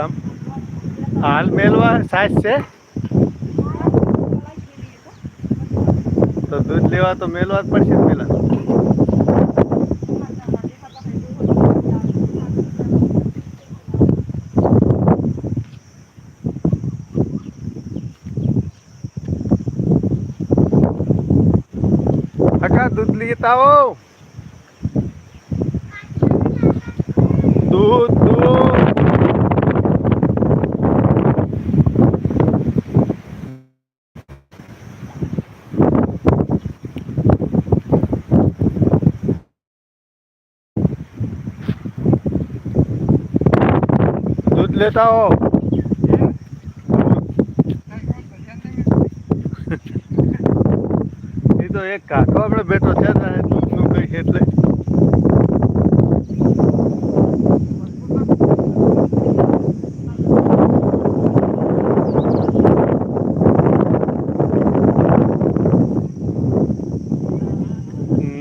સમ હાલ મેલવા સાસ છે. તો દૂધ લેવા તો મેલવા જ પડશે પેલા. કાકા દૂધ લેતા આવો દૂધ દૂધ દૂધ લેતા હો એ તો એક કાકો આપણે બેઠો છે ને દૂધનું કઈ એટલે.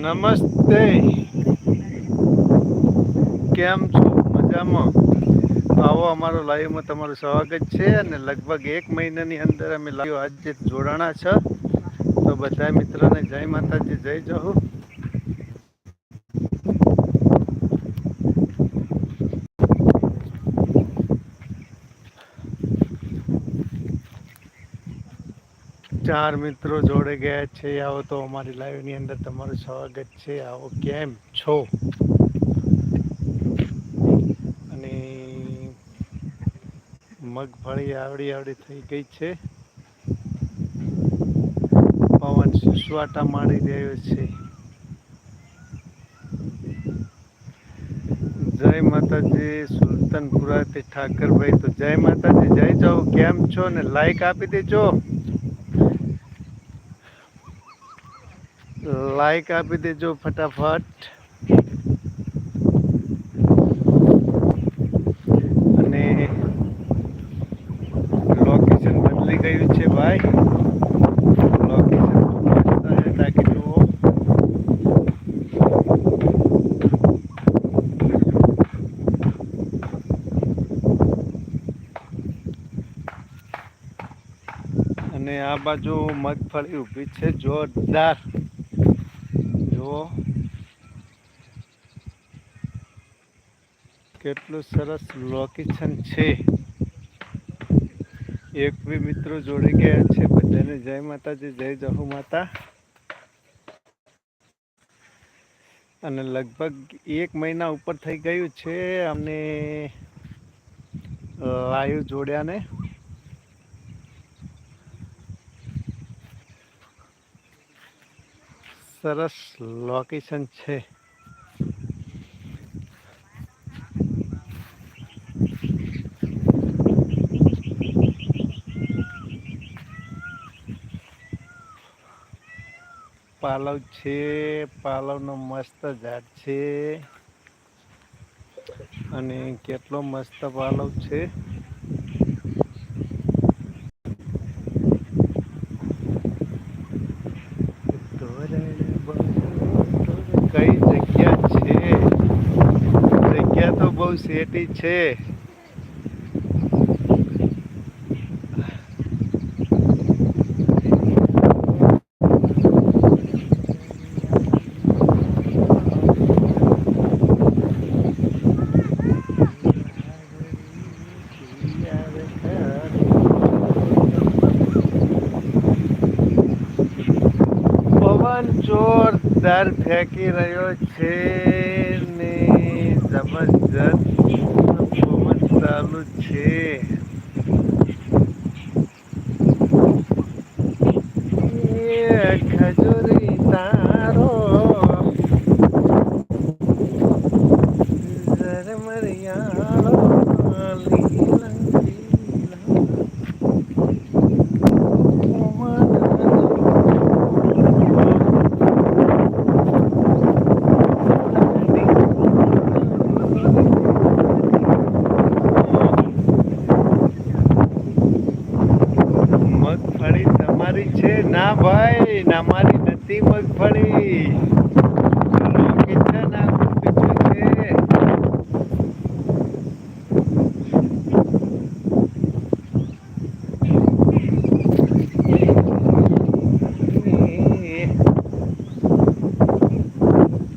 નમસ્તે. કેમ છો? મજામાં? આવો, અમારો લાઈવમાં તમારું સ્વાગત છે અને લગભગ એક મહિનાની અંદર અમે લાઈવ આજે જોડાણા છે. તો બધા મિત્રોને જય માતાજી, જય જહુ. ચાર મિત્રો જોડે ગયા છે. આવો તો અમારી લાઈવની અંદર તમારું સ્વાગત છે. આવો, કેમ છો અને મગફળી આવડી આવડી થઈ ગઈ છે. પવન સુસવાટા મારી રહ્યો છે. જય માતાજી સુલતાનપુરાથી ઠાકરભાઈ. તો જય માતાજી, જય જાઓ. કેમ છો? ને લાઈક આપી દેજો. લાઈક આપી દેજો ફટાફટ અને લોકેશન ગયું છે ભાઈ. અને આ બાજુ મગફળી ઊભી છે, જોરદાર. જુઓ. કેટલું સરસ લોકેશન છે. એક બી મિત્રો જોડી ગયા છે, બધાને જય માતાજી, જય જહુ માતા. અને લગભગ એક મહિના ઉપર થઈ ગયું છે અમને લાઈવ જોડ્યાને. સરસ લોકેશન છે. પાલવ છે, પાલવનો મસ્ત ઝાડ છે. અને કેટલો મસ્ત પાલવ છે. કઈ જગ્યા છે? જગ્યા તો બહુ સેટી છે પવન જોરદાર ફેંકી રહ્યો છે ને જબરજસ્ત પવન ચાલુ છે. ખજૂરી તારો ઝરમરિયાળો લીલા લીલા મગફળી તમારી છે ના ભાઈ ના મારી નથી મગફળી